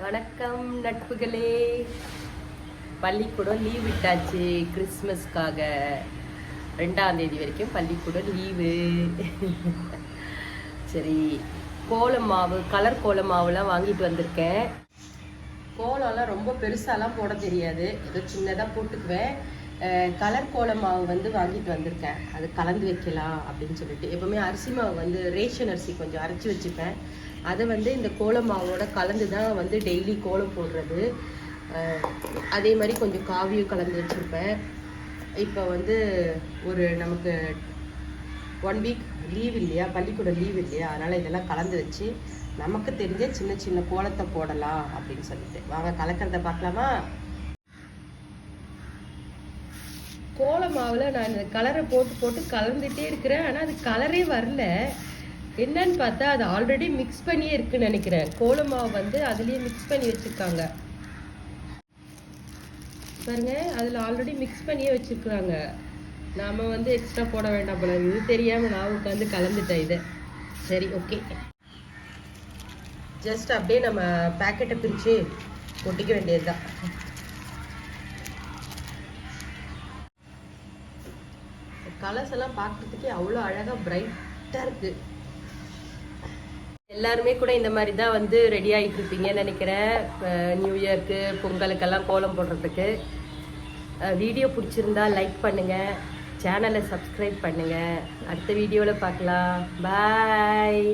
வணக்கம் நட்புகளே. பள்ளிக்கூடம் லீவ் விட்டாச்சு கிறிஸ்மஸ்க்காக ரெண்டாம் தேதி வரைக்கும் பள்ளிக்கூடம் லீவு சரி கோலம் மாவு கலர் கோலம் மாவுலாம் வாங்கிட்டு வந்திருக்கேன். கோலம்லாம் ரொம்ப பெருசாலாம் போட தெரியாது. ஏதோ சின்னதாக போட்டுக்குவேன். கலர் கோலம் மாவு வந்து வாங்கிட்டு வந்திருக்கேன். அது கலந்து வைக்கலாம் அப்படின்னு சொல்லிட்டு. எப்பவுமே அரிசி மாவு வந்து ரேஷன் அரிசி கொஞ்சம் அரைச்சி வச்சுப்பேன். அதை வந்து இந்த கோலம் மாவோட கலந்து தான் வந்து டெய்லி கோலம் போடுறது. அதே மாதிரி கொஞ்சம் காவியும் கலந்து வச்சுருப்பேன். இப்போ வந்து ஒரு நமக்கு ஒன் வீக் லீவ் இல்லையா? பள்ளிக்கூடம் லீவ் இல்லையா? அதனால் இதெல்லாம் கலந்து வச்சு நமக்கு தெரிஞ்ச சின்ன சின்ன கோலத்தை போடலாம் அப்படின்னு சொல்லிட்டு. வாங்க கலக்கிறத பார்க்கலாமா? கோல மாவில் நான் இந்த கலரை போட்டு போட்டு கலந்துட்டே இருக்கிறேன். ஆனால் அது கலரே வரல. என்னன்னு பார்த்தா அது ஆல்ரெடி மிக்ஸ் பண்ணியே இருக்குன்னு நினைக்கிறேன். கோல மாவு வந்து அதுலேயே மிக்ஸ் பண்ணி வச்சுருக்காங்க. பாருங்க அதில் ஆல்ரெடி மிக்ஸ் பண்ணியே வச்சுருக்குறாங்க. நாம் வந்து எக்ஸ்ட்ரா போட வேண்டாம் போல இது தெரியாமல் நான் உட்காந்து கலந்துட்டேன் இதை. சரி ஓகே ஜஸ்ட் அப்படியே நம்ம பேக்கெட்டை பிரித்து ஒட்டிக்க வேண்டியதுதான். கலர்ஸ் எல்லாம் பார்க்கறதுக்கே அவ்வளோ அழகாக பிரைட்டாக இருக்கு. எல்லாருமே கூட இந்த மாதிரி தான் வந்து ரெடி ஆகிட்டு இருப்பீங்கன்னு நினைக்கிறேன். நியூ இயர்க்கு பொங்கலுக்கெல்லாம் கோலம் போடுறதுக்கு. வீடியோ பிடிச்சிருந்தா லைக் பண்ணுங்கள் சேனலை சப்ஸ்கிரைப் பண்ணுங்கள் அடுத்த வீடியோவில் பார்க்கலாம். பாய்